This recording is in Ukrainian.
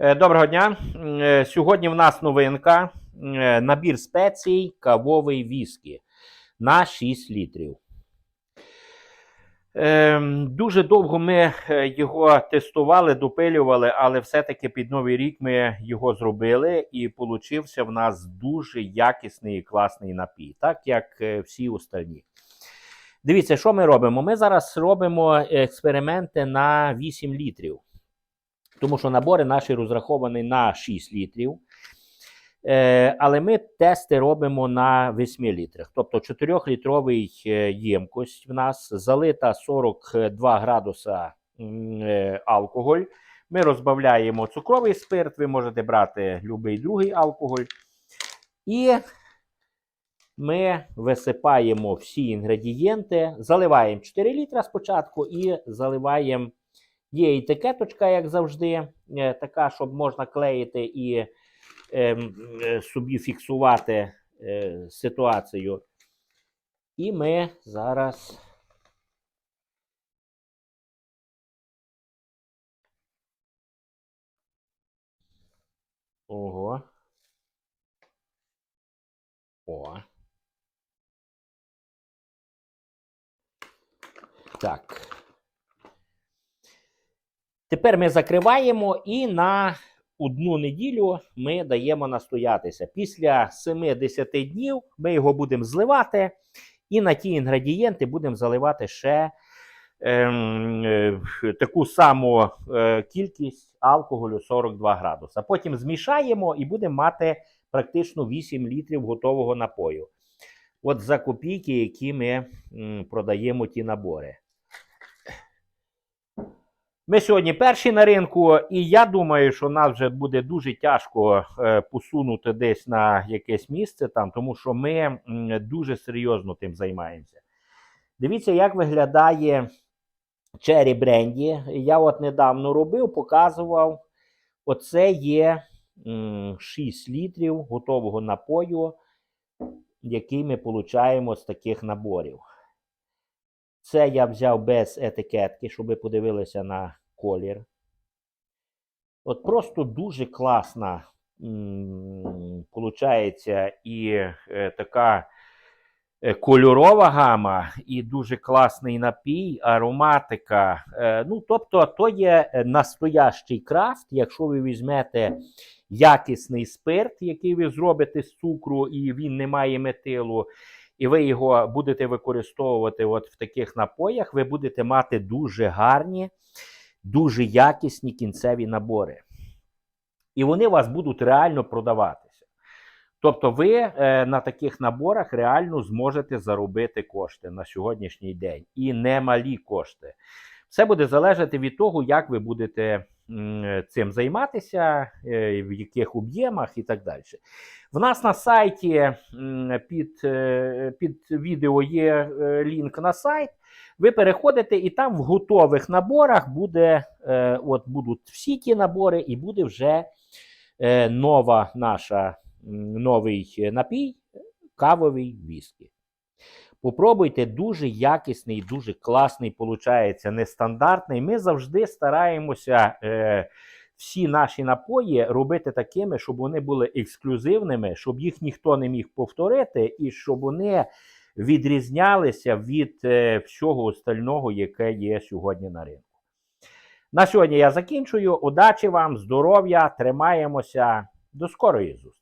Е, Доброго дня. Е, Сьогодні в нас новинка. е, Набір спецій кавовий віскі на 6 літрів. Дуже довго ми його тестували, допилювали, але все-таки під Новий рік ми його зробили, і получився в нас дуже якісний і класний напій, так як всі остальні. Дивіться, що ми робимо? Ми зараз робимо експерименти на 8 літрів. Тому що набори наші розраховані на 6 літрів. Е, але ми тести робимо на 8 літрах. Тобто 4-літровий е, ємкость в нас залита 42 градуса е, алкоголь. Ми розбавляємо цукровий спирт, ви можете брати будь-який другий алкоголь. І ми висипаємо всі інгредієнти, заливаємо 4 літра спочатку і заливаємо. Є етикеточка, як завжди, е, така, щоб можна клеїти і ем, е, собі фіксувати е, ситуацію. І ми зараз. Ого. О. Так. Тепер ми закриваємо і на одну неділю ми даємо настоятися. Після 7-10 днів ми його будемо зливати, і на ті інгредієнти будемо заливати ще ем, е, таку саму е, кількість алкоголю 42 градуса. Потім змішаємо і будемо мати практично 8 літрів готового напою. От за копійки, які ми м, продаємо ті набори. Ми сьогодні перші на ринку, і я думаю, що нас вже буде дуже тяжко е, посунути десь на якесь місце там, тому що ми дуже серйозно тим займаємося. Дивіться, як виглядає Cherry бренді. Я от недавно робив, показував. Оце є м, 6 літрів готового напою, який ми получаємо з таких наборів. Це я взяв без етикетки, щоб ви подивилися на колір. От просто дуже класна получається і е, така е, кольорова гама, і дуже класний напій, ароматика. Е, ну, тобто, то є настоящий крафт, якщо ви візьмете якісний спирт, який ви зробите з цукру, і він не має метилу і ви його будете використовувати от в таких напоях, ви будете мати дуже гарні, дуже якісні кінцеві набори. І вони у вас будуть реально продаватися. Тобто, ви е, на таких наборах реально зможете заробити кошти на сьогоднішній день. І немалі кошти. Все буде залежати від того, як ви будете цим займатися, е, в яких об'ємах і так далі. В нас на сайті під, е, під відео є е, лінк на сайт. Ви переходите, і там в готових наборах буде, е, от будуть всі ті набори, і буде вже е, нова наша новий напій, кавовий віскі. Попробуйте дуже якісний, дуже класний, получається, нестандартний. Ми завжди стараємося е, всі наші напої робити такими, щоб вони були ексклюзивними, щоб їх ніхто не міг повторити, і щоб вони відрізнялися від е, всього остального, яке є сьогодні на ринку. На сьогодні я закінчую. Удачі вам, здоров'я, тримаємося. До скорої зустрічі!